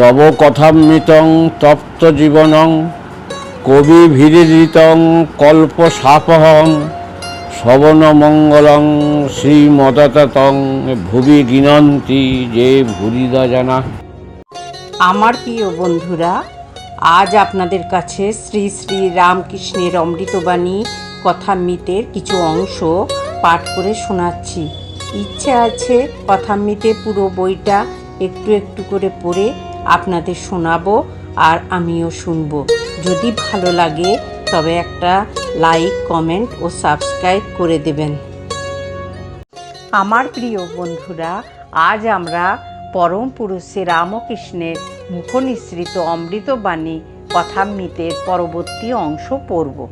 তব কথামৃতং তপ্ত জীবনং, কবি ভিরিতং কল্প সাপহং শবন মঙ্গলং শ্রীমদতং ভুবি গিনন্তি, যে ভুরিদা জানা। আমার প্রিয় বন্ধুরা, আজ আপনাদের কাছে শ্রী শ্রী রামকৃষ্ণের অমৃতবাণী কথামৃতের কিছু অংশ পাঠ করে শোনাচ্ছি। ইচ্ছে আছে কথামৃতে পুরো বইটা একটু একটু করে পড়ে আপনাদের শোনাবো আর আমিও শুনব। যদি ভালো লাগে, তবে একটা লাইক, কমেন্ট ও সাবস্ক্রাইব করে দেবেন। আমার প্রিয় বন্ধুরা, আজ আমরা পরম পুরুষ শ্রী রামকৃষ্ণের মুখনিসৃত অমৃতবাণী কথামৃতের পরবর্তী অংশ পড়ব।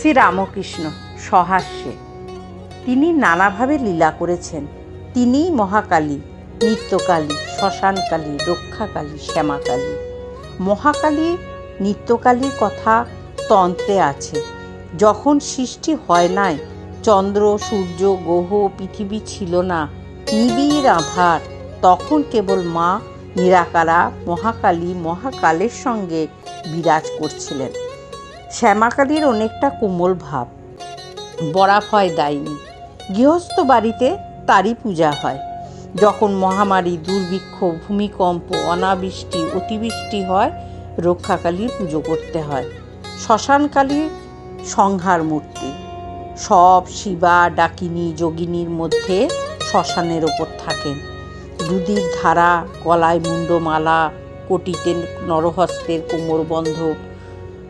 শ্রী রামকৃষ্ণ সহাস্যে। তিনি নানাভাবে লীলা করেছেন। তিনিই মহাকালী। নিত্যকালী, শ্মশানকালী, রক্ষাকালী, শ্যামাকালী। মহাকালী নিত্যকালীর কথা তন্ত্রে আছে। যখন সৃষ্টি হয় নাই, চন্দ্র, সূর্য, গ্রহ, পৃথিবী ছিল না, নিবিড় আধার তখন কেবল মা নিরাকারা মহাকালী মহাকালের সঙ্গে বিরাজ করছিলেন। শ্যামাকালীর অনেকটা কোমল ভাব। বরাফ হয় দায়নি গৃহস্থ বাড়িতে তারই পূজা হয়। যখন মহামারী, দুর্ভিক্ষ, ভূমিকম্প, অনাবৃষ্টি, অতিবৃষ্টি হয়, রক্ষাকালীর পুজো করতে হয়। শ্মশানকালীর সংহার মূর্তি। সব শিবা, ডাকিনী, যোগিনীর মধ্যে শ্মশানের ওপর থাকেন। দুদির ধারা, গলায় মুন্ডমালা কোটিতে নরহস্তের কোমরবন্ধ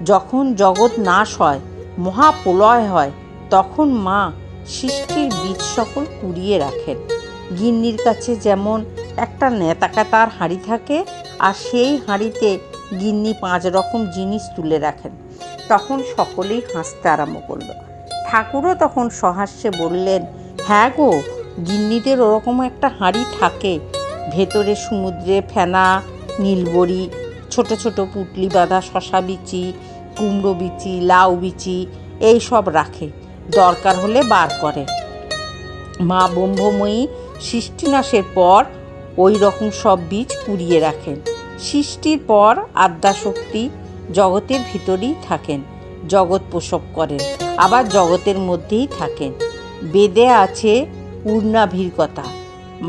যখন জগৎ নাশ হয়, মহাপ্রলয় হয়, তখন মা সৃষ্টির বীজ সকল কুড়িয়ে রাখেন। গিন্নির কাছে যেমন একটা নেতাকাতার হাঁড়ি থাকে আর সেই হাঁড়িতে গিন্নি পাঁচ রকম জিনিস তুলে রাখেন। তখন সকলেই হাসতে আরম্ভ করল। ঠাকুরও তখন সহাস্যে বললেন হ্যাঁ গো, গিন্নিদের ওরকম একটা হাঁড়ি থাকে। ভেতরে সমুদ্রে ফেনা, নীলবড়ি, ছোট ছোট পুটলি বাঁধা শশা বিচি, কুমড়ো বিচি, লাউ বিচি, এই সব রাখে। দরকার হলে বার করে। মা ব্রহ্মময়ী সৃষ্টিনাশের পর ওই রকম সব বীজ কুড়িয়ে রাখেন। সৃষ্টির পর আদ্যাশক্তি জগতের ভিতরেই থাকেন, জগৎ প্রসব করেন, আবার জগতের মধ্যেই থাকেন। বেদে আছে উর্নাভির কথা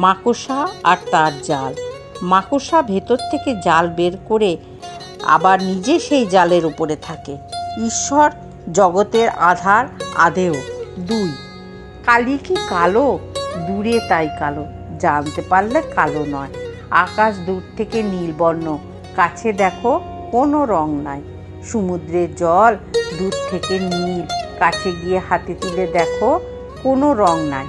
মাকড়সা আর তার জাল। মাকড়সা ভেতর থেকে জাল বের করে আবার নিজে সেই জালের উপরে থাকে। ঈশ্বর জগতের আধার আধেও দুই, কালি কি কালো? দূরে তাই কালো, জানতে পারলে কালো নয়। আকাশ দূর থেকে নীলবর্ণ কাছে দেখো কোনো রং নাই। সমুদ্রের জল দূর থেকে নীল, কাছে গিয়ে হাতে তুলে দেখো কোনো রং নাই।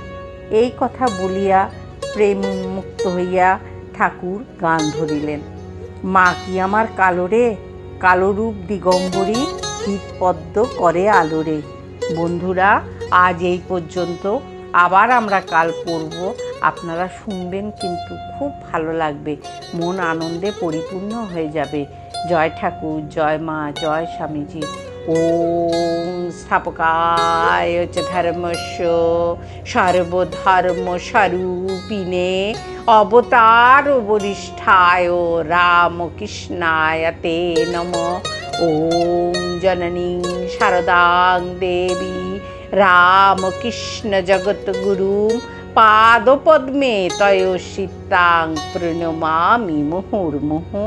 এই কথা বলিয়া প্রেম মুক্ত হইয়া ঠাকুর গান ধরিলেন। মা কি আমার কালো রে? কালো রূপ দিগম্বরী হৃদপদ্ম করে আলোরে বন্ধুরা, আজ এই পর্যন্ত আবার আমরা কাল পড়ব। আপনারা শুনবেন কিন্তু খুব ভালো লাগবে। মন আনন্দে পরিপূর্ণ হয়ে যাবে। জয় ঠাকুর, জয় মা, জয় স্বামীজি। ওম স্থাপকায় চ ধর্মস্য সর্বধর্ম স্বরূপিণে অবতার বরিষ্ঠায় রামকৃষ্ণায় তে নম। ওম জননী শারদাং দেবী রামকৃষ্ণ पादपद्मे সীতাং প্রণমামি মুহুর্মুহু